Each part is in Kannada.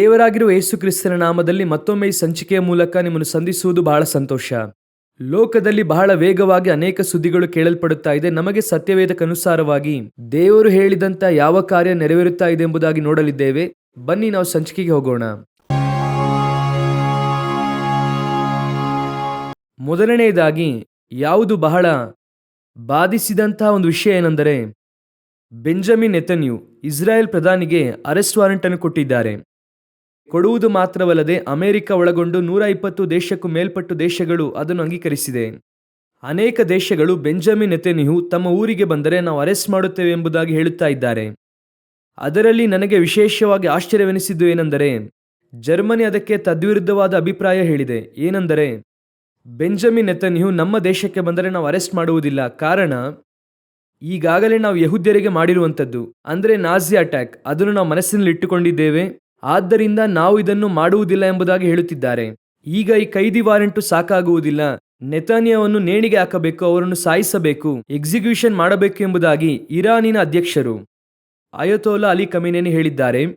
ದೇವರಾಗಿರುವ ಯೇಸು ಕ್ರಿಸ್ತನ ನಾಮದಲ್ಲಿ ಮತ್ತೊಮ್ಮೆ ಈ ಸಂಚಿಕೆಯ ಮೂಲಕ ನಿಮ್ಮನ್ನು ಸಂಧಿಸುವುದು ಬಹಳ ಸಂತೋಷ. ಲೋಕದಲ್ಲಿ ಬಹಳ ವೇಗವಾಗಿ ಅನೇಕ ಸುದ್ದಿಗಳು ಕೇಳಲ್ಪಡುತ್ತಾ ಇದೆ. ನಮಗೆ ಸತ್ಯವೇದಕ್ಕನುಸಾರವಾಗಿ ದೇವರು ಹೇಳಿದಂತ ಯಾವ ಕಾರ್ಯ ನೆರವೇರುತ್ತಾ ಇದೆ ಎಂಬುದಾಗಿ ನೋಡಲಿದ್ದೇವೆ. ಬನ್ನಿ ನಾವು ಸಂಚಿಕೆಗೆ ಹೋಗೋಣ. ಮೊದಲನೆಯದಾಗಿ ಯಾವುದು ಬಹಳ ಬಾಧಿಸಿದಂತಹ ಒಂದು ವಿಷಯ ಏನೆಂದರೆ, ಬೆಂಜಮಿನ್ ನೆತನ್ಯು ಇಸ್ರಾಯೇಲ್ ಪ್ರಧಾನಿಗೆ ಅರೆಸ್ಟ್ ವಾರೆಂಟ್ ಕೊಟ್ಟಿದ್ದಾರೆ. ಕೊಡುವುದು ಮಾತ್ರವಲ್ಲದೆ ಅಮೆರಿಕ ಒಳಗೊಂಡು ನೂರ ಇಪ್ಪತ್ತು ದೇಶಕ್ಕೂ ಮೇಲ್ಪಟ್ಟು ದೇಶಗಳು ಅದನ್ನು ಅಂಗೀಕರಿಸಿದೆ. ಅನೇಕ ದೇಶಗಳು ಬೆಂಜಮಿನ್ ನೆತನ್ಯು ತಮ್ಮ ಊರಿಗೆ ಬಂದರೆ ನಾವು ಅರೆಸ್ಟ್ ಮಾಡುತ್ತೇವೆ ಎಂಬುದಾಗಿ ಹೇಳುತ್ತಾ ಇದ್ದಾರೆ. ಅದರಲ್ಲಿ ನನಗೆ ವಿಶೇಷವಾಗಿ ಆಶ್ಚರ್ಯವೆನಿಸಿದ್ದು ಏನೆಂದರೆ, ಜರ್ಮನಿ ಅದಕ್ಕೆ ತದ್ವಿರುದ್ಧವಾದ ಅಭಿಪ್ರಾಯ ಹೇಳಿದೆ. ಏನೆಂದರೆ, ಬೆಂಜಮಿನ್ ನೆತನ್ಯು ನಮ್ಮ ದೇಶಕ್ಕೆ ಬಂದರೆ ನಾವು ಅರೆಸ್ಟ್ ಮಾಡುವುದಿಲ್ಲ. ಕಾರಣ, ಈಗಾಗಲೇ ನಾವು ಯಹುದ್ಯರಿಗೆ ಮಾಡಿರುವಂಥದ್ದು. ಅಂದರೆ ನಾಜಿ ಅಟ್ಯಾಕ್. ಅದನ್ನು ನಾವು ಮನಸ್ಸಿನಲ್ಲಿ ಇಟ್ಟುಕೊಂಡಿದ್ದೇವೆ ಆದ್ದರಿಂದ ನಾವು ಇದನ್ನು ಮಾಡುವುದಿಲ್ಲ ಎಂಬುದಾಗಿ ಹೇಳುತ್ತಿದ್ದಾರೆ. ಈಗ ಈ ಕೈದಿ ವಾರೆಂಟು ಸಾಕಾಗುವುದಿಲ್ಲ. ನೆತಾನಿಯವನ್ನು ನೇಣಿಗೆ ಹಾಕಬೇಕು, ಅವರನ್ನು ಸಾಯಿಸಬೇಕು, ಎಕ್ಸಿಕ್ಯೂಷನ್ ಮಾಡಬೇಕು ಎಂಬುದಾಗಿ ಇರಾನಿನ ಅಧ್ಯಕ್ಷರು ಅಯತೋಲಾ ಅಲಿ ಕಮಿನೇನಿ ಹೇಳಿದ್ದಾರೆ.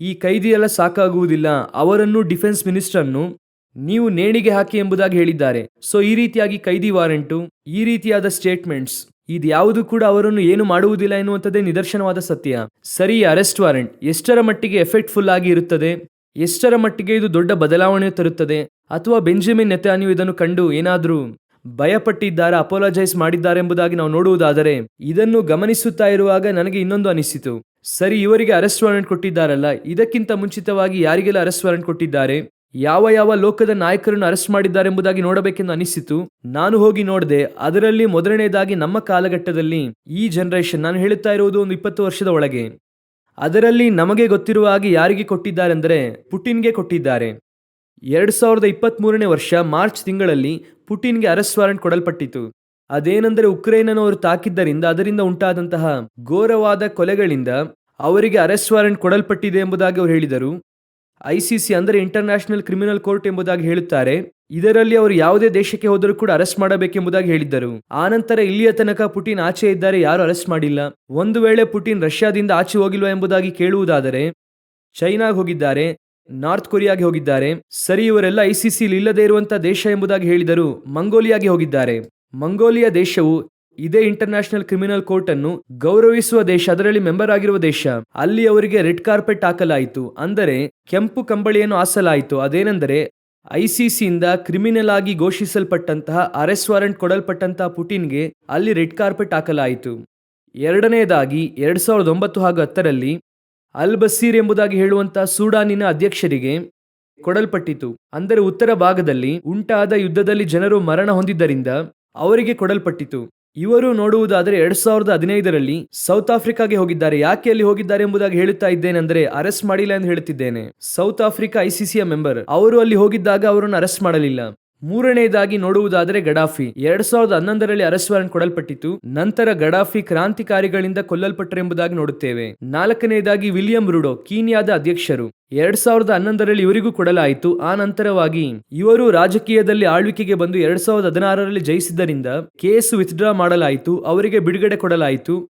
ಈ ಕೈದಿಯೆಲ್ಲ ಸಾಕಾಗುವುದಿಲ್ಲ, ಅವರನ್ನು ಡಿಫೆನ್ಸ್ ಮಿನಿಸ್ಟರ್ನು ನೀವು ನೇಣಿಗೆ ಹಾಕಿ ಎಂಬುದಾಗಿ ಹೇಳಿದ್ದಾರೆ. ಸೊ ಈ ರೀತಿಯಾಗಿ ಕೈದಿ ವಾರೆಂಟು, ಈ ರೀತಿಯಾದ ಸ್ಟೇಟ್ಮೆಂಟ್ಸ್ ಇದ್ಯಾವುದು ಕೂಡ ಅವರನ್ನು ಏನು ಮಾಡುವುದಿಲ್ಲ ಎನ್ನುವಂಥದ್ದೇ ನಿದರ್ಶನವಾದ ಸತ್ಯ. ಸರಿ ಅರೆಸ್ಟ್ ವಾರೆಂಟ್ ಎಷ್ಟರ ಮಟ್ಟಿಗೆ ಎಫೆಕ್ಟ್ಫುಲ್ ಆಗಿ ಇರುತ್ತದೆ? ಎಷ್ಟರ ಮಟ್ಟಿಗೆ ಇದು ದೊಡ್ಡ ಬದಲಾವಣೆ ತರುತ್ತದೆ? ಅಥವಾ ಬೆಂಜಮಿನ್ ನೆತಾನ್ಯು ಇದನ್ನು ಕಂಡು ಏನಾದರೂ ಭಯಪಟ್ಟಿದ್ದಾರೆ ಅಪೋಲಜೈಸ್ ಮಾಡಿದ್ದಾರೆ ಎಂಬುದಾಗಿ ನಾವು ನೋಡುವುದಾದರೆ, ಇದನ್ನು ಗಮನಿಸುತ್ತಾ ಇರುವಾಗ ನನಗೆ ಇನ್ನೊಂದು ಅನಿಸಿತು. ಸರಿ, ಇವರಿಗೆ ಅರೆಸ್ಟ್ ವಾರೆಂಟ್ ಕೊಟ್ಟಿದ್ದಾರಲ್ಲ, ಇದಕ್ಕಿಂತ ಮುಂಚಿತವಾಗಿ ಯಾರಿಗೆಲ್ಲ ಅರೆಸ್ಟ್ ವಾರೆಂಟ್ ಕೊಟ್ಟಿದ್ದಾರೆ? ಯಾವ ಯಾವ ಲೋಕದ ನಾಯಕರನ್ನು ಅರೆಸ್ಟ್ ಮಾಡಿದ್ದಾರೆ ಎಂಬುದಾಗಿ ನೋಡಬೇಕೆಂದು ಅನಿಸಿತು. ನಾನು ಹೋಗಿ ನೋಡಿದೆ, ಅದರಲ್ಲಿ ಮೊದಲನೇದಾಗಿ ನಮ್ಮ ಕಾಲಘಟ್ಟದಲ್ಲಿ ಈ ಜನರೇಷನ್ ನಾನು ಹೇಳುತ್ತಾ ಇರುವುದು ಒಂದು ಇಪ್ಪತ್ತು ವರ್ಷದ ಒಳಗೆ. ಅದರಲ್ಲಿ ನಮಗೆ ಗೊತ್ತಿರುವ ಹಾಗೆ ಯಾರಿಗೆ ಕೊಟ್ಟಿದ್ದಾರೆಂದರೆ ಪುಟಿನ್ಗೆ ಕೊಟ್ಟಿದ್ದಾರೆ. ಎರಡು ಸಾವಿರದ ಇಪ್ಪತ್ತ್ಮೂರನೇ ವರ್ಷ ಮಾರ್ಚ್ ತಿಂಗಳಲ್ಲಿ ಪುಟಿನ್ಗೆ ಅರೆಸ್ಟ್ ವಾರೆಂಟ್ ಕೊಡಲ್ಪಟ್ಟಿತು. ಅದೇನೆಂದರೆ ಉಕ್ರೇನನ್ನು ಅವರು ತಾಕಿದ್ದರಿಂದ ಅದರಿಂದ ಉಂಟಾದಂತಹ ಘೋರವಾದ ಕೊಲೆಗಳಿಂದ ಅವರಿಗೆ ಅರೆಸ್ಟ್ ವಾರೆಂಟ್ ಕೊಡಲ್ಪಟ್ಟಿದೆ ಎಂಬುದಾಗಿ ಅವರು ಹೇಳಿದರು. ಐಸಿಸಿ ಅಂದರೆ ಇಂಟರ್ನ್ಯಾಷನಲ್ ಕ್ರಿಮಿನಲ್ ಕೋರ್ಟ್ ಎಂಬುದಾಗಿ ಹೇಳುತ್ತಾರೆ. ಇದರಲ್ಲಿ ಅವರು ಯಾವುದೇ ದೇಶಕ್ಕೆ ಹೋದರೂ ಕೂಡ ಅರೆಸ್ಟ್ ಮಾಡಬೇಕೆಂಬುದಾಗಿ ಹೇಳಿದ್ದರು. ಆನಂತರ ಇಲ್ಲಿಯ ತನಕ ಪುಟಿನ್ ಆಚೆ ಇದ್ದಾರೆ ಯಾರು ಅರೆಸ್ಟ್ ಮಾಡಿಲ್ಲ. ಒಂದು ವೇಳೆ ಪುಟಿನ್ ರಷ್ಯಾದಿಂದ ಆಚೆ ಹೋಗಿಲ್ವಾ ಎಂಬುದಾಗಿ ಕೇಳುವುದಾದರೆ, ಚೈನಾಗೆ ಹೋಗಿದ್ದಾರೆ, ನಾರ್ತ್ ಕೊರಿಯಾಗೆ ಹೋಗಿದ್ದಾರೆ. ಸರಿ, ಇವರೆಲ್ಲ ಐಸಿಸಿ ಇಲ್ಲದೇ ಇರುವಂತಹ ದೇಶ ಎಂಬುದಾಗಿ ಹೇಳಿದರು ಮಂಗೋಲಿಯಾಗೆ ಹೋಗಿದ್ದಾರೆ. ಮಂಗೋಲಿಯಾ ದೇಶವು ಇದೇ ಇಂಟರ್ನ್ಯಾಷನಲ್ ಕ್ರಿಮಿನಲ್ ಕೋರ್ಟ್ ಅನ್ನು ಗೌರವಿಸುವ ದೇಶ, ಅದರಲ್ಲಿ ಮೆಂಬರ್ ಆಗಿರುವ ದೇಶ, ಅಲ್ಲಿ ಅವರಿಗೆ ರೆಡ್ ಕಾರ್ಪೆಟ್ ಹಾಕಲಾಯಿತು. ಅಂದರೆ ಕೆಂಪು ಕಂಬಳಿಯನ್ನು ಹಾಸಲಾಯಿತು. ಅದೇನೆಂದರೆ ಐಸಿಸಿಯಿಂದ ಕ್ರಿಮಿನಲ್ ಆಗಿ ಘೋಷಿಸಲ್ಪಟ್ಟಂತಹ ಅರೆಸ್ಟ್ ವಾರೆಂಟ್ ಕೊಡಲ್ಪಟ್ಟಂತಹ ಪುಟಿನ್ಗೆ ಅಲ್ಲಿ ರೆಡ್ ಕಾರ್ಪೆಟ್ ಹಾಕಲಾಯಿತು. ಎರಡನೆಯದಾಗಿ, ಎರಡ್ ಸಾವಿರದ ಒಂಬತ್ತು ಹಾಗೂ ಹತ್ತರಲ್ಲಿ ಅಲ್ ಬಸೀರ್ ಎಂಬುದಾಗಿ ಹೇಳುವಂತಹ ಸೂಡಾನಿನ ಅಧ್ಯಕ್ಷರಿಗೆ ಕೊಡಲ್ಪಟ್ಟಿತು. ಅಂದರೆ ಉತ್ತರ ಭಾಗದಲ್ಲಿ ಉಂಟಾದ ಯುದ್ಧದಲ್ಲಿ ಜನರು ಮರಣ ಹೊಂದಿದ್ದರಿಂದ ಅವರಿಗೆ ಕೊಡಲ್ಪಟ್ಟಿತು. ಇವರು ನೋಡುವುದಾದರೆ ಎರಡ್ ಸಾವಿರದ ಹದಿನೈದರಲ್ಲಿ ಸೌತ್ ಆಫ್ರಿಕಾಗೆ ಹೋಗಿದ್ದಾರೆ. ಯಾಕೆ ಅಲ್ಲಿ ಹೋಗಿದ್ದಾರೆ ಎಂಬುದಾಗಿ ಹೇಳುತ್ತಾ ಇದ್ದೇನೆಂದರೆ ಅರೆಸ್ಟ್ ಮಾಡಿಲ್ಲ ಎಂದು ಹೇಳುತ್ತಿದ್ದೇನೆ. ಸೌತ್ ಆಫ್ರಿಕಾ ಐಸಿಸಿಯ ಮೆಂಬರ್. ಅವರು ಅಲ್ಲಿ ಹೋಗಿದ್ದಾಗ ಅವರನ್ನು ಅರೆಸ್ಟ್ ಮಾಡಲಿಲ್ಲ. ಮೂರನೆಯದಾಗಿ ನೋಡುವುದಾದರೆ ಗಡಾಫಿ. ಎರಡ್ ಸಾವಿರದ ಹನ್ನೊಂದರಲ್ಲಿ ಅರೆಸ್ಟ್ ಕೊಡಲ್ಪಟ್ಟಿತು ನಂತರ ಗಡಾಫಿ ಕ್ರಾಂತಿಕಾರಿಗಳಿಂದ ಕೊಲ್ಲಲ್ಪಟ್ಟರೆಂಬುದಾಗಿ ನೋಡುತ್ತೇವೆ. ನಾಲ್ಕನೆಯದಾಗಿ ವಿಲಿಯಂ ರುಡೋ, ಕೀನಿಯಾದ ಅಧ್ಯಕ್ಷರು. ಎರಡ್ ಸಾವಿರದ ಹನ್ನೊಂದರಲ್ಲಿ ಇವರಿಗೂ ಕೊಡಲಾಯಿತು. ಆ ನಂತರವಾಗಿ ಇವರು ರಾಜಕೀಯದಲ್ಲಿ ಆಳ್ವಿಕೆಗೆ ಬಂದು ಎರಡ್ ಸಾವಿರದ ಹದಿನಾರರಲ್ಲಿ ಜಯಿಸಿದ್ದರಿಂದ ಕೇಸ್ ವಿತ್ಡ್ರಾ ಮಾಡಲಾಯಿತು. ಅವರಿಗೆ ಬಿಡುಗಡೆ ಕೊಡಲಾಯಿತು.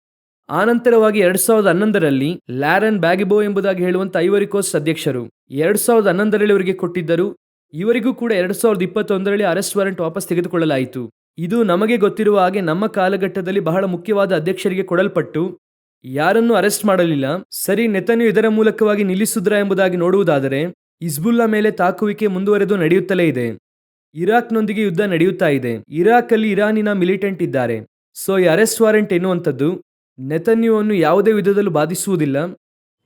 ಆನಂತರವಾಗಿ ಎರಡ್ ಸಾವಿರದ ಹನ್ನೊಂದರಲ್ಲಿ ಲ್ಯಾರನ್ ಬ್ಯಾಗಿಬೋ ಎಂಬುದಾಗಿ ಹೇಳುವಂತ ಐವರಿ ಕೋಸ್ಟ್ ಅಧ್ಯಕ್ಷರು. ಎರಡ್ ಸಾವಿರದ ಹನ್ನೊಂದರಲ್ಲಿ ಇವರಿಗೆ ಕೊಟ್ಟಿದ್ದರು. ಇವರಿಗೂ ಕೂಡ ಎರಡು ಸಾವಿರದ ಇಪ್ಪತ್ತೊಂದರಲ್ಲಿ ಅರೆಸ್ಟ್ ವಾರೆಂಟ್ ವಾಪಸ್ ತೆಗೆದುಕೊಳ್ಳಲಾಯಿತು. ಇದು ನಮಗೆ ಗೊತ್ತಿರುವ ಹಾಗೆ ನಮ್ಮ ಕಾಲಘಟ್ಟದಲ್ಲಿ ಬಹಳ ಮುಖ್ಯವಾದ ಅಧ್ಯಕ್ಷರಿಗೆ ಕೊಡಲ್ಪಟ್ಟು, ಯಾರನ್ನೂ ಅರೆಸ್ಟ್ ಮಾಡಲಿಲ್ಲ. ಸರಿ, ನೆತನ್ಯು ಇದರ ಮೂಲಕವಾಗಿ ನಿಲ್ಲಿಸಿದ್ರ ಎಂಬುದಾಗಿ ನೋಡುವುದಾದರೆ ಇಸ್ಬುಲ್ಲಾ ಮೇಲೆ ತಾಕುವಿಕೆ ಮುಂದುವರೆದು ನಡೆಯುತ್ತಲೇ ಇದೆ. ಇರಾಕ್ನೊಂದಿಗೆ ಯುದ್ಧ ನಡೆಯುತ್ತಾ ಇದೆ. ಇರಾಕ್ ಅಲ್ಲಿ ಇರಾನಿನ ಮಿಲಿಟೆಂಟ್ ಇದ್ದಾರೆ. ಸೊ, ಈ ಅರೆಸ್ಟ್ ವಾರೆಂಟ್ ಎನ್ನುವಂಥದ್ದು, ನೆತನ್ಯುವನ್ನು ಯಾವುದೇ ವಿಧದಲ್ಲೂ ಬಾಧಿಸುವುದಿಲ್ಲ.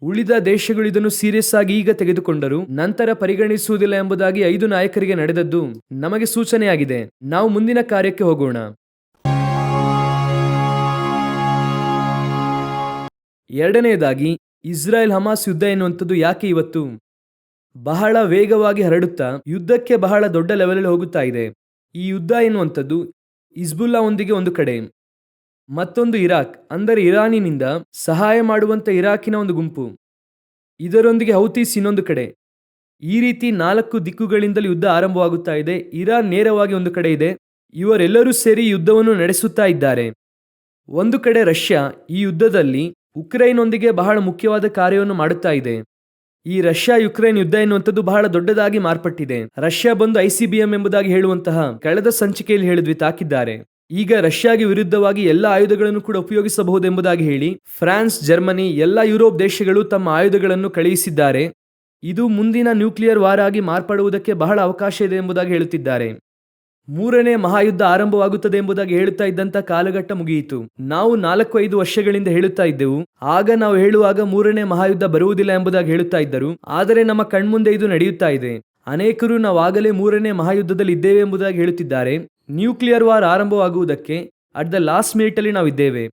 ಉಳಿದ ದೇಶಗಳು ಇದನ್ನು ಸೀರಿಯಸ್ ಆಗಿ ಈಗ ತೆಗೆದುಕೊಂಡರು, ನಂತರ ಪರಿಗಣಿಸುವುದಿಲ್ಲ ಎಂಬುದಾಗಿ ಐದು ನಾಯಕರಿಗೆ ನಡೆದದ್ದು ನಮಗೆ ಸೂಚನೆಯಾಗಿದೆ. ನಾವು ಮುಂದಿನ ಕಾರ್ಯಕ್ಕೆ ಹೋಗೋಣ. ಎರಡನೆಯದಾಗಿ, ಇಸ್ರಾಯೇಲ್ ಹಮಾಸ್ ಯುದ್ಧ ಎನ್ನುವಂಥದ್ದು ಯಾಕೆ ಇವತ್ತು? ಬಹಳ ವೇಗವಾಗಿ ಹರಡುತ್ತಾ, ಯುದ್ಧಕ್ಕೆ ಬಹಳ ದೊಡ್ಡ ಲೆವೆಲಲ್ಲಿ ಹೋಗುತ್ತಾ ಇದೆ. ಈ ಯುದ್ಧ ಎನ್ನುವಂಥದ್ದು ಇಸ್ಬುಲ್ಲಾ ಒಂದಿಗೆ ಒಂದು ಕಡೆ. ಮತ್ತೊಂದು ಇರಾಕ್, ಅಂದರೆ ಇರಾನಿನಿಂದ ಸಹಾಯ ಮಾಡುವಂಥ ಇರಾಕಿನ ಒಂದು ಗುಂಪು. ಇದರೊಂದಿಗೆ ಹೌತೀಸ್ ಇನ್ನೊಂದು ಕಡೆ. ಈ ರೀತಿ ನಾಲ್ಕು ದಿಕ್ಕುಗಳಿಂದಲೂ ಯುದ್ಧ ಆರಂಭವಾಗುತ್ತಾ ಇದೆ. ಇರಾನ್ ನೇರವಾಗಿ ಒಂದು ಕಡೆ ಇದೆ. ಇವರೆಲ್ಲರೂ ಸೇರಿ ಯುದ್ಧವನ್ನು ನಡೆಸುತ್ತಾ ಇದ್ದಾರೆ. ಒಂದು ಕಡೆ ರಷ್ಯಾ, ಈ ಯುದ್ಧದಲ್ಲಿ ಉಕ್ರೈನ್ನೊಂದಿಗೆ ಬಹಳ ಮುಖ್ಯವಾದ ಕಾರ್ಯವನ್ನು ಮಾಡುತ್ತಾ ಇದೆ. ಈ ರಷ್ಯಾ ಯುಕ್ರೇನ್ ಯುದ್ಧ ಎನ್ನುವಂಥದ್ದು ಬಹಳ ದೊಡ್ಡದಾಗಿ ಮಾರ್ಪಟ್ಟಿದೆ. ರಷ್ಯಾ ಬಂದು ಐಸಿಬಿಎಂ ಎಂಬುದಾಗಿ ಹೇಳುವಂತಹ ಕಳೆದ ಸಂಚಿಕೆಯಲ್ಲಿ ಹೇಳಿದ್ವಿ, ತಾಕಿದ್ದಾರೆ. ಈಗ ರಷ್ಯಾಗೆ ವಿರುದ್ಧವಾಗಿ ಎಲ್ಲ ಆಯುಧಗಳನ್ನು ಕೂಡ ಉಪಯೋಗಿಸಬಹುದೆಂಬುದಾಗಿ ಹೇಳಿ ಫ್ರಾನ್ಸ್, ಜರ್ಮನಿ ಎಲ್ಲ ಯುರೋಪ್ ದೇಶಗಳು ತಮ್ಮ ಆಯುಧಗಳನ್ನು ಕಳುಹಿಸಿದ್ದಾರೆ. ಇದು ಮುಂದಿನ ನ್ಯೂಕ್ಲಿಯರ್ ವಾರ ಆಗಿ ಮಾರ್ಪಡುವುದಕ್ಕೆ ಬಹಳ ಅವಕಾಶ ಇದೆ ಎಂಬುದಾಗಿ ಹೇಳುತ್ತಿದ್ದಾರೆ. ಮೂರನೇ ಮಹಾಯುದ್ಧ ಆರಂಭವಾಗುತ್ತದೆ ಎಂಬುದಾಗಿ ಹೇಳುತ್ತಾ ಇದ್ದಂತ ಕಾಲಘಟ್ಟ ಮುಗಿಯಿತು. ನಾವು ನಾಲ್ಕು ಐದು ವರ್ಷಗಳಿಂದ ಹೇಳುತ್ತಾ ಇದ್ದೆವು. ಆಗ ನಾವು ಹೇಳುವಾಗ ಮೂರನೇ ಮಹಾಯುದ್ಧ ಬರುವುದಿಲ್ಲ ಎಂಬುದಾಗಿ ಹೇಳುತ್ತಾ ಇದ್ದರು. ಆದರೆ ನಮ್ಮ ಕಣ್ಮುಂದೆ ಇದು ನಡೆಯುತ್ತಾ ಇದೆ. ಅನೇಕರು ನಾವಾಗಲೇ ಮೂರನೇ ಮಹಾಯುದ್ಧದಲ್ಲಿ ಇದ್ದೇವೆ ಎಂಬುದಾಗಿ ಹೇಳುತ್ತಿದ್ದಾರೆ. ನ್ಯೂಕ್ಲಿಯರ್ ವಾರ್ ಆರಂಭವಾಗುವುದಕ್ಕೆ ಅಟ್ ದ ಲಾಸ್ಟ್ ಮಿನಿಟಲ್ಲಿ ನಾವಿದ್ದೇವೆ.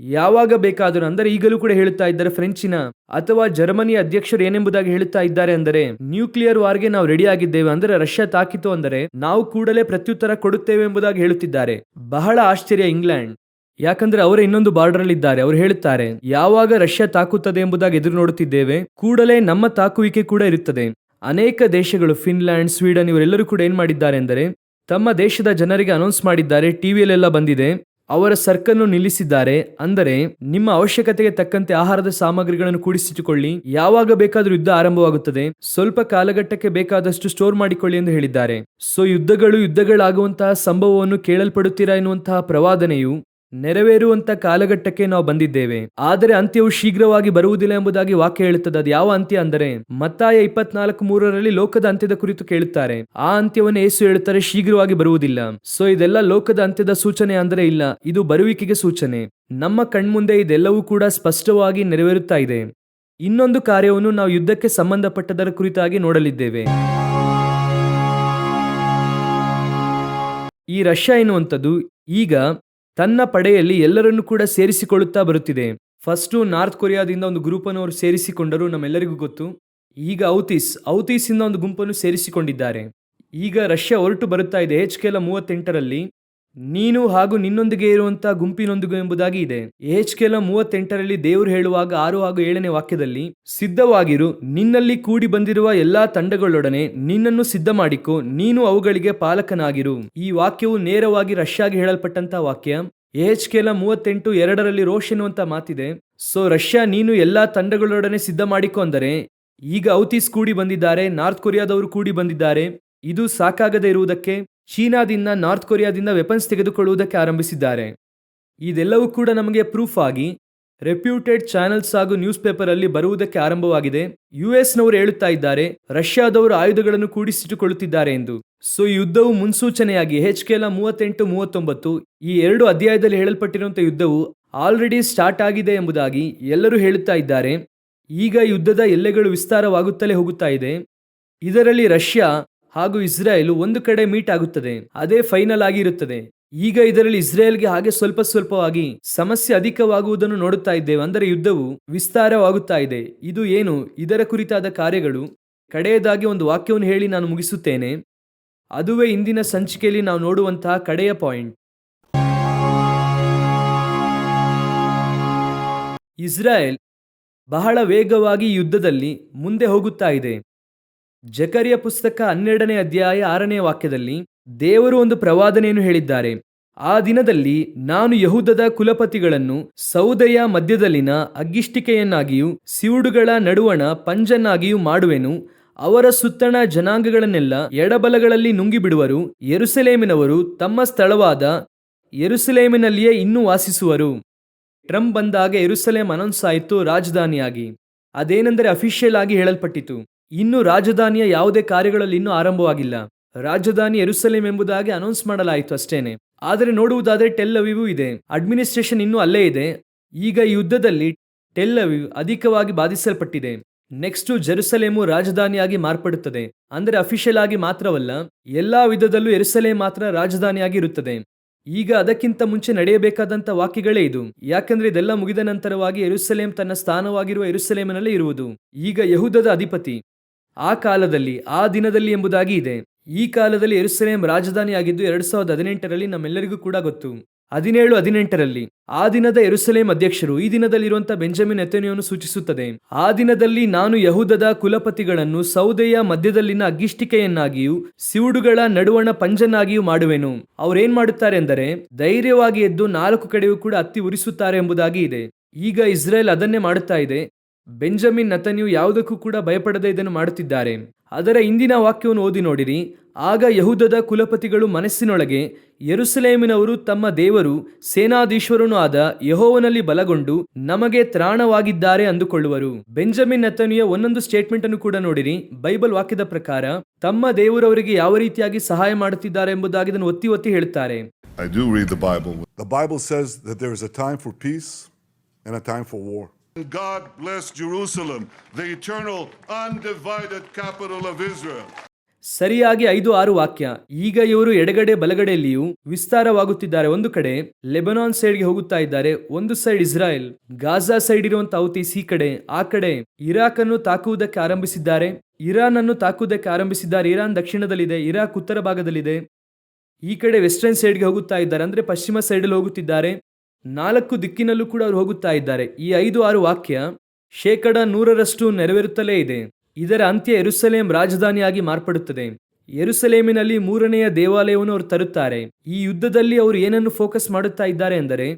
ಯಾವಾಗ ಬೇಕಾದರೂ ಅಂದರೆ ಈಗಲೂ ಕೂಡ ಹೇಳುತ್ತಾ ಇದ್ದಾರೆ ಫ್ರೆಂಚಿನ ಅಥವಾ ಜರ್ಮನಿ ಅಧ್ಯಕ್ಷರು ಏನೆಂಬುದಾಗಿ ಹೇಳುತ್ತಾ ಇದ್ದಾರೆ ಅಂದರೆ ನ್ಯೂಕ್ಲಿಯರ್ ವಾರ್ಗೆ ನಾವು ರೆಡಿ ಆಗಿದ್ದೇವೆ ಅಂದರೆ ರಷ್ಯಾ ತಾಕಿತು ಅಂದರೆ ನಾವು ಕೂಡಲೇ ಪ್ರತ್ಯುತ್ತರ ಕೊಡುತ್ತೇವೆ ಎಂಬುದಾಗಿ ಹೇಳುತ್ತಿದ್ದಾರೆ. ಬಹಳ ಆಶ್ಚರ್ಯ ಇಂಗ್ಲೆಂಡ್. ಯಾಕಂದ್ರೆ ಅವರ ಇನ್ನೊಂದು ಬಾರ್ಡರ್ ಇದ್ದಾರೆ ಅವರು ಹೇಳುತ್ತಾರೆ, ಯಾವಾಗ ರಷ್ಯಾ ತಾಕುತ್ತದೆ ಎಂಬುದಾಗಿ ಎದುರು ನೋಡುತ್ತಿದ್ದೇವೆ, ಕೂಡಲೇ ನಮ್ಮ ತಾಕುವಿಕೆ ಕೂಡ ಇರುತ್ತದೆ. ಅನೇಕ ದೇಶಗಳು, ಫಿನ್ಲ್ಯಾಂಡ್, ಸ್ವೀಡನ್ ಇವರೆಲ್ಲರೂ ಕೂಡ ಏನ್ ಮಾಡಿದ್ದಾರೆ ಅಂದರೆ ತಮ್ಮ ದೇಶದ ಜನರಿಗೆ ಅನೌನ್ಸ್ ಮಾಡಿದ್ದಾರೆ, ಟಿವಿಯಲ್ಲೆಲ್ಲ ಬಂದಿದೆ. ಅವರ ಸರ್ಕನ್ನು ನಿಲ್ಲಿಸಿದ್ದಾರೆ. ಅಂದರೆ, ನಿಮ್ಮ ಅವಶ್ಯಕತೆಗೆ ತಕ್ಕಂತೆ ಆಹಾರದ ಸಾಮಗ್ರಿಗಳನ್ನು ಕೂಡಿಸಿಟ್ಟುಕೊಳ್ಳಿ. ಯಾವಾಗ ಬೇಕಾದರೂ ಯುದ್ಧ ಆರಂಭವಾಗುತ್ತದೆ. ಸ್ವಲ್ಪ ಕಾಲಘಟ್ಟಕ್ಕೆ ಬೇಕಾದಷ್ಟು ಸ್ಟೋರ್ ಮಾಡಿಕೊಳ್ಳಿ ಎಂದು ಹೇಳಿದ್ದಾರೆ. ಸೊ ಯುದ್ಧಗಳು ಯುದ್ಧಗಳಾಗುವಂತಹ ಸಂಭವವನ್ನು ಕೇಳಲ್ಪಡುತ್ತೀರಾ ಎನ್ನುವಂತಹ ಪ್ರವಾದನೆಯು ನೆರವೇರುವಂತ ಕಾಲಘಟ್ಟಕ್ಕೆ ನಾವು ಬಂದಿದ್ದೇವೆ. ಆದರೆ ಅಂತ್ಯವು ಶೀಘ್ರವಾಗಿ ಬರುವುದಿಲ್ಲ ಎಂಬುದಾಗಿ ವಾಕ್ಯ ಹೇಳುತ್ತದೆ. ಅದು ಯಾವ ಅಂತ್ಯ ಅಂದರೆ ಮತ್ತಾಯ ಇಪ್ಪತ್ನಾಲ್ಕು ಮೂರರಲ್ಲಿ ಲೋಕದ ಅಂತ್ಯದ ಕುರಿತು ಕೇಳುತ್ತಾರೆ. ಆ ಅಂತ್ಯವನ್ನು ಏಸು ಹೇಳುತ್ತಾರೆ, ಶೀಘ್ರವಾಗಿ ಬರುವುದಿಲ್ಲ. ಸೊ ಇದೆಲ್ಲ ಲೋಕದ ಅಂತ್ಯದ ಸೂಚನೆ ಅಂದರೆ ಇಲ್ಲ, ಇದು ಬರುವಿಕೆಗೆ ಸೂಚನೆ. ನಮ್ಮ ಕಣ್ಮುಂದೆ ಇದೆಲ್ಲವೂ ಕೂಡ ಸ್ಪಷ್ಟವಾಗಿ ನೆರವೇರುತ್ತಾ ಇದೆ. ಇನ್ನೊಂದು ಕಾರ್ಯವನ್ನು ನಾವು ಯುದ್ಧಕ್ಕೆ ಸಂಬಂಧಪಟ್ಟದರ ಕುರಿತಾಗಿ ನೋಡಲಿದ್ದೇವೆ. ಈ ರಷ್ಯಾ ಎನ್ನುವಂಥದ್ದು ಈಗ ತನ್ನ ಪಡೆಯಲ್ಲಿ ಎಲ್ಲರನ್ನು ಕೂಡ ಸೇರಿಸಿಕೊಳ್ಳುತ್ತಾ ಬರುತ್ತಿದೆ. ಫಸ್ಟು ನಾರ್ತ್ ಕೊರಿಯಾದಿಂದ ಒಂದು ಗ್ರೂಪನ್ನು ಅವರು ಸೇರಿಸಿಕೊಂಡರು ನಮ್ಮೆಲ್ಲರಿಗೂ ಗೊತ್ತು. ಈಗ ಔತೀಸ್, ಔತೀಸಿಂದ ಒಂದು ಗುಂಪನ್ನು ಸೇರಿಸಿಕೊಂಡಿದ್ದಾರೆ. ಈಗ ರಷ್ಯಾ ಹೊರಟು ಬರುತ್ತಾ ಇದೆ ಎಚ್ ಕೆಲ ಮೂವತ್ತೆಂಟರಲ್ಲಿ. ನೀನು ಹಾಗೂ ನಿನ್ನೊಂದಿಗೆ ಇರುವಂತಹ ಗುಂಪಿನೊಂದಿಗೆ ಎಂಬುದಾಗಿ ಇದೆ. ಎಚ್ ಕೆಲ ಮೂವತ್ತೆಂಟರಲ್ಲಿ ದೇವರು ಹೇಳುವಾಗ ಆರು ಹಾಗೂ ಏಳನೇ ವಾಕ್ಯದಲ್ಲಿ, ಸಿದ್ಧವಾಗಿರು, ನಿನ್ನಲ್ಲಿ ಕೂಡಿ ಬಂದಿರುವ ಎಲ್ಲಾ ತಂಡಗಳೊಡನೆ ನಿನ್ನನ್ನು ಸಿದ್ಧ ಮಾಡಿಕೊ ನೀನು ಅವುಗಳಿಗೆ ಪಾಲಕನಾಗಿರು. ಈ ವಾಕ್ಯವು ನೇರವಾಗಿ ರಷ್ಯಾಗೆ ಹೇಳಲ್ಪಟ್ಟಂತಹ ವಾಕ್ಯ. ಎಚ್ ಕೆಲ ಮೂವತ್ತೆಂಟು ಎರಡರಲ್ಲಿ ರೋಷ್ ಎನ್ನುವಂತ ಮಾತಿದೆ. ಸೊ, ರಷ್ಯಾ, ನೀನು ಎಲ್ಲಾ ತಂಡಗಳೊಡನೆ ಸಿದ್ಧ ಮಾಡಿಕೊ ಅಂದರೆ, ಈಗ ಔತೀಸ್ ಕೂಡಿ ಬಂದಿದ್ದಾರೆ, ನಾರ್ತ್ ಕೊರಿಯಾದವರು ಕೂಡಿ ಬಂದಿದ್ದಾರೆ. ಇದು ಸಾಕಾಗದೇ ಇರುವುದಕ್ಕೆ? ಚೀನಾದಿಂದ ನಾರ್ತ್ ಕೊರಿಯಾದಿಂದ ವೆಪನ್ಸ್ ತೆಗೆದುಕೊಳ್ಳುವುದಕ್ಕೆ ಆರಂಭಿಸಿದ್ದಾರೆ. ಇದೆಲ್ಲವೂ ಕೂಡ ನಮಗೆ ಪ್ರೂಫ್ ಆಗಿ ರೆಪ್ಯೂಟೆಡ್ ಚಾನೆಲ್ಸ್ ಹಾಗೂ ನ್ಯೂಸ್ ಪೇಪರ್ ಅಲ್ಲಿ ಬರುವುದಕ್ಕೆ ಆರಂಭವಾಗಿದೆ. ಯು ನವರು ಹೇಳುತ್ತಾ ಇದ್ದಾರೆ, ರಷ್ಯಾದವರು ಆಯುಧಗಳನ್ನು ಕೂಡಿಸಿಟ್ಟುಕೊಳ್ಳುತ್ತಿದ್ದಾರೆ ಎಂದು. ಸೊ ಯುದ್ಧವು ಮುನ್ಸೂಚನೆಯಾಗಿ ಹೆಚ್ ಕೆಲ ಮೂವತ್ತೆಂಟು, ಮೂವತ್ತೊಂಬತ್ತು, ಈ ಎರಡು ಅಧ್ಯಾಯದಲ್ಲಿ ಹೇಳಲ್ಪಟ್ಟಿರುವಂಥ ಯುದ್ಧವು ಆಲ್ರೆಡಿ ಸ್ಟಾರ್ಟ್ ಆಗಿದೆ ಎಂಬುದಾಗಿ ಎಲ್ಲರೂ ಹೇಳುತ್ತಾ ಇದ್ದಾರೆ. ಈಗ ಯುದ್ಧದ ಎಲ್ಲೆಗಳು ವಿಸ್ತಾರವಾಗುತ್ತಲೇ ಹೋಗುತ್ತಾ ಇದೆ. ಇದರಲ್ಲಿ ರಷ್ಯಾ ಹಾಗೂ ಇಸ್ರಾಯೇಲ್ ಒಂದು ಕಡೆ ಮೀಟ್ ಆಗುತ್ತದೆ, ಅದೇ ಫೈನಲ್ ಆಗಿರುತ್ತದೆ. ಈಗ ಇದರಲ್ಲಿ ಇಸ್ರೇಲ್ಗೆ ಹಾಗೆ ಸ್ವಲ್ಪ ಸ್ವಲ್ಪವಾಗಿ ಸಮಸ್ಯೆ ಅಧಿಕವಾಗುವುದನ್ನು ನೋಡುತ್ತಾ ಇದ್ದೇವೆ. ಅಂದರೆ ಯುದ್ಧವು ವಿಸ್ತಾರವಾಗುತ್ತಾ ಇದೆ. ಇದು ಏನು? ಇದರ ಕುರಿತಾದ ಕಾರ್ಯಗಳು. ಕಡೆಯದಾಗಿ ಒಂದು ವಾಕ್ಯವನ್ನು ಹೇಳಿ ನಾನು ಮುಗಿಸುತ್ತೇನೆ. ಅದುವೇ ಇಂದಿನ ಸಂಚಿಕೆಯಲ್ಲಿ ನಾವು ನೋಡುವಂತಹ ಕಡೆಯ ಪಾಯಿಂಟ್. ಇಸ್ರಾಯೇಲ್ ಬಹಳ ವೇಗವಾಗಿ ಯುದ್ಧದಲ್ಲಿ ಮುಂದೆ ಹೋಗುತ್ತಾ ಇದೆ. ಜಕರಿಯ ಪುಸ್ತಕ ಹನ್ನೆರಡನೇ ಅಧ್ಯಾಯ ಆರನೇ ವಾಕ್ಯದಲ್ಲಿ ದೇವರು ಒಂದು ಪ್ರವಾದನೆಯನ್ನು ಹೇಳಿದ್ದಾರೆ. ಆ ದಿನದಲ್ಲಿ ನಾನು ಯಹೂದದ ಕುಲಪತಿಗಳನ್ನು ಸೌದೆಯ ಮಧ್ಯದಲ್ಲಿನ ಅಗ್ಗಿಷ್ಟಿಕೆಯನ್ನಾಗಿಯೂ ಸಿವುಡುಗಳ ನಡುವಣ ಪಂಜನ್ನಾಗಿಯೂ ಮಾಡುವೆನು. ಅವರ ಸುತ್ತಣ ಜನಾಂಗಗಳನ್ನೆಲ್ಲ ಎಡಬಲಗಳಲ್ಲಿ ನುಂಗಿಬಿಡುವರು. ಎರುಸಲೇಮಿನವರು ತಮ್ಮ ಸ್ಥಳವಾದ ಯರುಸಲೇಮಿನಲ್ಲಿಯೇ ಇನ್ನೂ ವಾಸಿಸುವರು. ಟ್ರಂಪ್ ಬಂದಾಗ ಎರುಸಲೇಮ್ ಅನೌನ್ಸ್ ಆಯಿತು ರಾಜಧಾನಿಯಾಗಿ. ಅದೇನೆಂದರೆ ಅಫಿಷಿಯಲ್ ಆಗಿ ಹೇಳಲ್ಪಟ್ಟಿತು. ಇನ್ನು ರಾಜಧಾನಿಯ ಯಾವುದೇ ಕಾರ್ಯಗಳಲ್ಲಿ ಇನ್ನೂ ಆರಂಭವಾಗಿಲ್ಲ. ರಾಜಧಾನಿ ಎರುಸಲೇಮ್ ಎಂಬುದಾಗಿ ಅನೌನ್ಸ್ ಮಾಡಲಾಯಿತು ಅಷ್ಟೇನೆ. ಆದರೆ ನೋಡುವುದಾದರೆ ಟೆಲ್ ಅವಿವು ಇದೆ. ಅಡ್ಮಿನಿಸ್ಟ್ರೇಷನ್ ಇನ್ನೂ ಅಲ್ಲೇ ಇದೆ. ಈಗ ಯುದ್ಧದಲ್ಲಿ ಟೆಲ್ ಅವಿವ್ ಅಧಿಕವಾಗಿ ಬಾಧಿಸಲ್ಪಟ್ಟಿದೆ. ನೆಕ್ಸ್ಟ್ ಜೆರುಸಲೇಮು ರಾಜಧಾನಿಯಾಗಿ ಮಾರ್ಪಡುತ್ತದೆ. ಅಂದರೆ ಅಫಿಷಿಯಲ್ ಆಗಿ ಮಾತ್ರವಲ್ಲ, ಎಲ್ಲಾ ವಿಧದಲ್ಲೂ ಎರುಸಲೇಮ್ ಮಾತ್ರ ರಾಜಧಾನಿಯಾಗಿ ಇರುತ್ತದೆ. ಈಗ ಅದಕ್ಕಿಂತ ಮುಂಚೆ ನಡೆಯಬೇಕಾದಂಥ ವಾಕ್ಯಗಳೇ ಇದು. ಯಾಕಂದ್ರೆ ಇದೆಲ್ಲ ಮುಗಿದ ನಂತರವಾಗಿ ಎರುಸಲೇಮ್ ತನ್ನ ಸ್ಥಾನವಾಗಿರುವ ಎರುಸಲೇಮ್ನಲ್ಲೇ ಇರುವುದು. ಈಗ ಯಹೂದದ ಅಧಿಪತಿ ಆ ಕಾಲದಲ್ಲಿ, ಆ ದಿನದಲ್ಲಿ ಎಂಬುದಾಗಿ ಇದೆ. ಈ ಕಾಲದಲ್ಲಿ ಎರುಸಲೇಮ್ ರಾಜಧಾನಿಯಾಗಿದ್ದು ಎರಡು ಸಾವಿರದ ಹದಿನೆಂಟರಲ್ಲಿ ನಮ್ಮೆಲ್ಲರಿಗೂ ಕೂಡ ಗೊತ್ತು. ಹದಿನೇಳು, ಹದಿನೆಂಟರಲ್ಲಿ. ಆ ದಿನದ ಎರುಸಲೇಮ್ ಅಧ್ಯಕ್ಷರು ಈ ದಿನದಲ್ಲಿರುವಂತಹ ಬೆಂಜಮಿನ್ ನೆತನ್ಯವನ್ನು ಸೂಚಿಸುತ್ತದೆ. ಆ ದಿನದಲ್ಲಿ ನಾನು ಯಹೂದದ ಕುಲಪತಿಗಳನ್ನು ಸೌದೆಯ ಮಧ್ಯದಲ್ಲಿನ ಅಗ್ಗಿಷ್ಟಿಕೆಯನ್ನಾಗಿಯೂ ಸಿವುಡುಗಳ ನಡುವಣ ಪಂಜನ್ನಾಗಿಯೂ ಮಾಡುವೆನು. ಅವ್ರೇನ್ ಮಾಡುತ್ತಾರೆ ಎಂದರೆ ಧೈರ್ಯವಾಗಿ ಎದ್ದು ನಾಲ್ಕು ಕಡೆಯೂ ಕೂಡ ಹತ್ತಿ ಉರಿಸುತ್ತಾರೆ ಎಂಬುದಾಗಿ ಇದೆ. ಈಗ ಇಸ್ರೇಲ್ ಅದನ್ನೇ ಮಾಡುತ್ತಾ ಇದೆ. ಬೆಂಜಮಿನ್ ನತನ್ಯು ಯಾವುದಕ್ಕೂ ಕೂಡ ಭಯಪಡದೆ ಇದನ್ನು ಮಾಡುತ್ತಿದ್ದಾರೆ ಅದರ ಇಂದಿನ ವಾಕ್ಯವನ್ನು ಓದಿ ನೋಡಿರಿ ಆಗ ಯಹೂದದ ಕುಲಪತಿಗಳು ಮನಸ್ಸಿನೊಳಗೆ ಯರುಸಲೇಮಿನವರು ತಮ್ಮ ದೇವರು ಸೇನಾಧೀಶ್ವರನು ಆದ ಯಹೋವನಲ್ಲಿ ಬಲಗೊಂಡು ನಮಗೆ ತ್ರಾಣವಾಗಿದ್ದಾರೆ ಅಂದುಕೊಳ್ಳುವರು ಬೆಂಜಮಿನ್ ನತನಿಯ ಒಂದೊಂದು ಸ್ಟೇಟ್ಮೆಂಟ್ ಅನ್ನು ಕೂಡ ನೋಡಿರಿ ಬೈಬಲ್ ವಾಕ್ಯದ ಪ್ರಕಾರ ತಮ್ಮ ದೇವರವರಿಗೆ ಯಾವ ರೀತಿಯಾಗಿ ಸಹಾಯ ಮಾಡುತ್ತಿದ್ದಾರೆ ಎಂಬುದಾಗಿ ಇದನ್ನು ಒತ್ತಿ ಒತ್ತಿ ಹೇಳುತ್ತಾರೆ I do read the Bible. The Bible says that there is a time for peace and a time for war. God bless Jerusalem, the eternal, undivided capital of Israel. ಸರಿಯಾಗಿ ಐದು ಆರು ವಾಕ್ಯ. ಈಗ ಇವರು ಎಡಗಡೆ ಬಲಗಡೆಯಲ್ಲಿಯೂ ವಿಸ್ತಾರವಾಗುತ್ತಿದ್ದಾರೆ. ಒಂದು ಕಡೆ ಲೆಬನಾನ್ ಸೈಡ್ಗೆ ಹೋಗುತ್ತಾ ಇದ್ದಾರೆ. ಒಂದು ಸೈಡ್ ಇಸ್ರಾಯೇಲ್. ಗಾಜಾ ಸೈಡ್ ಇರುವಂತ ಔತೀಸ್ ಈ ಕಡೆ. ಆ ಕಡೆ ಇರಾಕ್ ಅನ್ನು ತಾಕುವುದಕ್ಕೆ ಆರಂಭಿಸಿದ್ದಾರೆ. ಇರಾನ್ ಅನ್ನು ತಾಕುವುದಕ್ಕೆ ಆರಂಭಿಸಿದ್ದಾರೆ. ಇರಾನ್ ದಕ್ಷಿಣದಲ್ಲಿದೆ. ಇರಾಕ್ ಉತ್ತರ ಭಾಗದಲ್ಲಿದೆ. ಈ ಕಡೆ ವೆಸ್ಟರ್ನ್ ಸೈಡ್ಗೆ ಹೋಗುತ್ತಾ ಇದ್ದಾರೆ. ಅಂದ್ರೆ ಪಶ್ಚಿಮ ಸೈಡಲ್ಲಿ ಹೋಗುತ್ತಿದ್ದಾರೆ. ನಾಲ್ಕು ದಿಕ್ಕಿನಲ್ಲೂ ಕೂಡ ಅವರು ಹೋಗುತ್ತಾ ಇದ್ದಾರೆ. ಈ ಐದು ಆರು ವಾಕ್ಯ ಶೇಕಡ ನೂರರಷ್ಟು ನೆರವೇರುತ್ತಲೇ ಇದೆ. ಇದರ ಅಂತ್ಯ ಎರುಸಲೇಂ ರಾಜಧಾನಿಯಾಗಿ ಮಾರ್ಪಡುತ್ತದೆ. ಎರುಸಲೇಮಿನಲ್ಲಿ ಮೂರನೆಯ ದೇವಾಲಯವನ್ನು ಅವರು ತರುತ್ತಾರೆ. ಈ ಯುದ್ಧದಲ್ಲಿ ಅವರು ಏನನ್ನು ಫೋಕಸ್ ಮಾಡುತ್ತಾ ಇದ್ದಾರೆ ಎಂದರೆ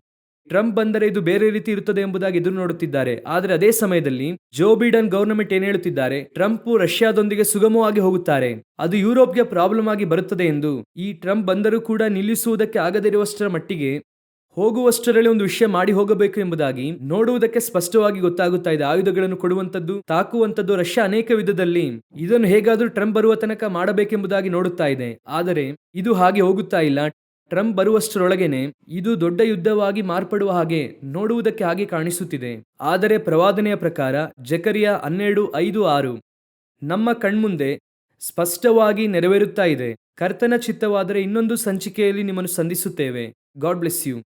ಟ್ರಂಪ್ ಬಂದರೆ ಇದು ಬೇರೆ ರೀತಿ ಇರುತ್ತದೆ ಎಂಬುದಾಗಿ ಎದುರು ನೋಡುತ್ತಿದ್ದಾರೆ. ಆದರೆ ಅದೇ ಸಮಯದಲ್ಲಿ ಜೋ ಬಿಡನ್ ಗವರ್ನಮೆಂಟ್ ಏನು ಹೇಳುತ್ತಿದ್ದಾರೆ? ಟ್ರಂಪ್ ರಷ್ಯಾದೊಂದಿಗೆ ಸುಗಮವಾಗಿ ಹೋಗುತ್ತಾರೆ. ಅದು ಯುರೋಪ್ಗೆ ಪ್ರಾಬ್ಲಮ್ ಆಗಿ ಬರುತ್ತದೆ ಎಂದು ಈ ಟ್ರಂಪ್ ಬಂದರೂ ಕೂಡ ನಿಲ್ಲಿಸುವುದಕ್ಕೆ ಆಗದಿರುವಷ್ಟರ ಮಟ್ಟಿಗೆ ಹೋಗುವಷ್ಟರಲ್ಲಿ ಒಂದು ವಿಷಯ ಮಾಡಿ ಹೋಗಬೇಕು ಎಂಬುದಾಗಿ ನೋಡುವುದಕ್ಕೆ ಸ್ಪಷ್ಟವಾಗಿ ಗೊತ್ತಾಗುತ್ತಾ ಇದೆ. ಆಯುಧಗಳನ್ನು ಕೊಡುವಂತದ್ದು ತಾಕುವಂತದ್ದು ರಷ್ಯಾ ಅನೇಕ ವಿಧದಲ್ಲಿ. ಇದನ್ನು ಹೇಗಾದರೂ ಟ್ರಂಪ್ ಬರುವ ತನಕ ಮಾಡಬೇಕೆಂಬುದಾಗಿ ನೋಡುತ್ತಾ ಇದೆ. ಆದರೆ ಇದು ಹಾಗೆ ಹೋಗುತ್ತಾ ಇಲ್ಲ. ಟ್ರಂಪ್ ಬರುವಷ್ಟರೊಳಗೇನೆ ಇದು ದೊಡ್ಡ ಯುದ್ಧವಾಗಿ ಮಾರ್ಪಡುವ ಹಾಗೆ ನೋಡುವುದಕ್ಕೆ ಹಾಗೆ ಕಾಣಿಸುತ್ತಿದೆ. ಆದರೆ ಪ್ರವಾದನೆಯ ಪ್ರಕಾರ ಜಕರಿಯ ಹನ್ನೆರಡು, ಐದು, ಆರು ನಮ್ಮ ಕಣ್ಮುಂದೆ ಸ್ಪಷ್ಟವಾಗಿ ನೆರವೇರುತ್ತಾ ಇದೆ. ಕರ್ತನ ಚಿತ್ತವಾದರೆ ಇನ್ನೊಂದು ಸಂಚಿಕೆಯಲ್ಲಿ ನಿಮ್ಮನ್ನು ಸಂಧಿಸುತ್ತೇವೆ. God bless you.